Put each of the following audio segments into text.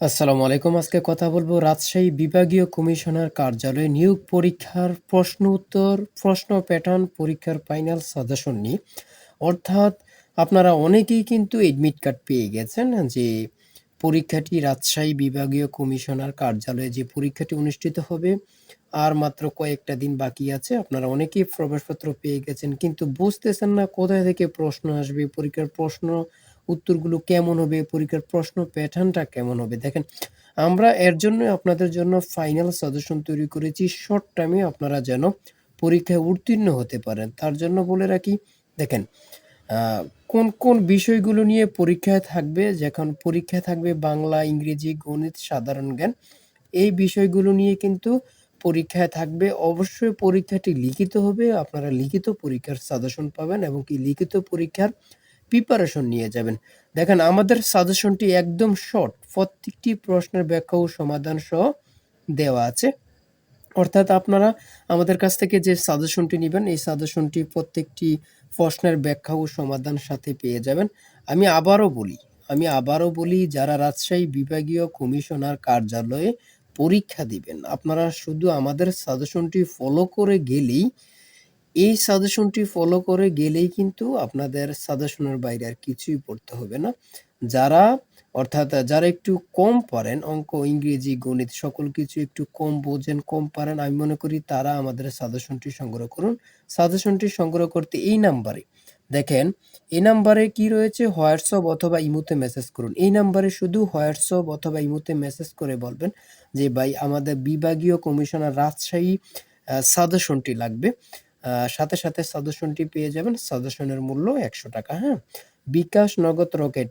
আসসালামু আলাইকুম। আজকে কথা বলব রাজশাহী বিভাগীয় কমিশনার কার্যালয়ে নিয়োগ পরীক্ষার প্রশ্ন উত্তর, প্রশ্ন প্যাটার্ন পরীক্ষার ফাইনাল সাজেশন নিয়ে। অর্থাৎ আপনারা অনেকেই কিন্তু এডমিট কার্ড পেয়ে গেছেন যে পরীক্ষাটি রাজশাহী বিভাগীয় কমিশনার কার্যালয়ে যে পরীক্ষাটি অনুষ্ঠিত হবে, আর মাত্র কয়েকটা দিন বাকি আছে। আপনারা অনেকেই প্রবেশপত্র পেয়ে গেছেন, কিন্তু বুঝতেছেন না কোথায় থেকে প্রশ্ন আসবে, পরীক্ষার প্রশ্ন উত্তরগুলো কেমন হবে, পরীক্ষার প্রশ্ন প্যাটার্নটা কেমন হবে? দেখেন, আমরা এর জন্য আপনাদের জন্য ফাইনাল সাজেশন তৈরি করেছি। শর্ট টাইমে আপনারা যেন পরীক্ষায় উত্তীর্ণ হতে পারেন। তার জন্য বলে রাখি, দেখেন কোন কোন বিষয়গুলো নিয়ে পরীক্ষায় থাকবে, যখন পরীক্ষায় থাকবে বাংলা, ইংরেজি, গণিত, সাধারণ জ্ঞান, এই বিষয়গুলো নিয়ে কিন্তু পরীক্ষায় থাকবে। অবশ্যই পরীক্ষাটি লিখিত হবে। আপনারা লিখিত পরীক্ষার সাজেশন পাবেন এবং কি লিখিত পরীক্ষার প্রিপারেশন নিয়ে যাবেন। দেখেন, আমাদের সাজেশনটি একদম শর্ট প্রত্যেকটি প্রশ্নের ব্যাখ্যা ও সমাধান সহ দেওয়া আছে। অর্থাৎ আপনারা আমাদের কাছ থেকে যে সাজেশনটি নেবেন, এই সাজেশনটি প্রত্যেকটি প্রশ্নের ব্যাখ্যা ও সমাধান সাথে পেয়ে যাবেন। আমি আবারও বলি, আমি আবারও বলি, যারা রাজশাহী বিভাগীয় কমিশনার কার্যালয়ে পরীক্ষা দিবেন, আপনারা শুধু আমাদের সাজেশনটি ফলো করে গেলেই এই সাজেশনটি ফলো করে গেলেই কিন্তু আপনাদের সাজেশনের বাইরে আর কিছুই পড়তে হবে না। যারা, অর্থাৎ যারা একটু কম পারেন অঙ্ক, ইংরেজি, গণিত সকল কিছু একটু কম বোঝেন, কম পারেন, আমি মনে করি তারা আমাদের সাজেশনটি সংগ্রহ করুন। সাজেশনটি সংগ্রহ করতে এই নাম্বারে দেখেন, এই নাম্বারে কি রয়েছে? হোয়াটসঅ্যাপ অথবা ইমোতে মেসেজ করুন। এই নাম্বারে শুধু হোয়াটসঅ্যাপ অথবা ইমোতে মেসেজ করে বলবেন যে, ভাই, আমাদের বিভাগীয় কমিশনার রাজশাহী সাজেশনটি লাগবে। সাথে সাথে সাজেশনটি পেয়ে যাবেন। সাজেশনের মূল্য একশো টাকা হ্যাঁ? বিকাশ নগদ রকেট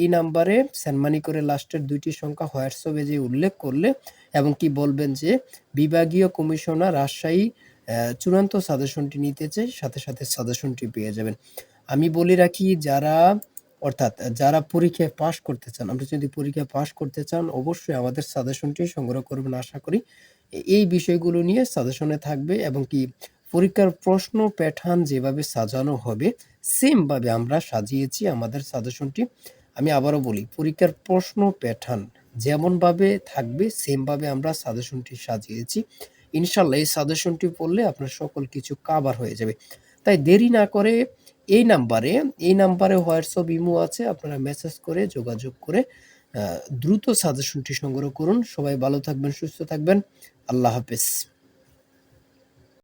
এই নাম্বারে সেনমানি করে লাস্টের দুইটি সংখ্যা হোয়াটসঅ্যাপে যে উল্লেখ করলে এবং কি বলবেন যে বিভাগীয় কমিশনার রাজশাহী চূড়ান্ত সাজেশনটি চাই, সাথে সাথে সাজেশনটি পেয়ে যাবেন। আমি বলে রাখি, যারা, অর্থাৎ যারা পরীক্ষায় পাশ করতে চান, আপনি যদি পরীক্ষায় পাশ করতে চান, অবশ্যই আমাদের সাজেশনটি সংগ্রহ করবেন। আশা করি এই বিষয়গুলো নিয়ে সাজেশনে থাকবে এবং কি পরীক্ষার প্রশ্ন প্যাটার্ন যেভাবে সাজানো হবে, সেমভাবে আমরা সাজিয়েছি আমাদের সাজেশনটি। আমি আবারও বলি, পরীক্ষার প্রশ্ন প্যাটার্ন যেমনভাবে থাকবে, সেমভাবে আমরা সাজেশনটি সাজিয়েছি। ইনশাল্লাহ এই সাজেশনটি পড়লে আপনার সকল কিছু কাভার হয়ে যাবে। তাই দেরি না করে এই নাম্বারে এই নাম্বারে হোয়াটসঅ্যাপ, ইমো আছে, আপনারা মেসেজ করে, যোগাযোগ করে দ্রুত সাজেশনটি সংগ্রহ করুন। সবাই ভালো থাকবেন, সুস্থ থাকবেন। আল্লাহ হাফেজ।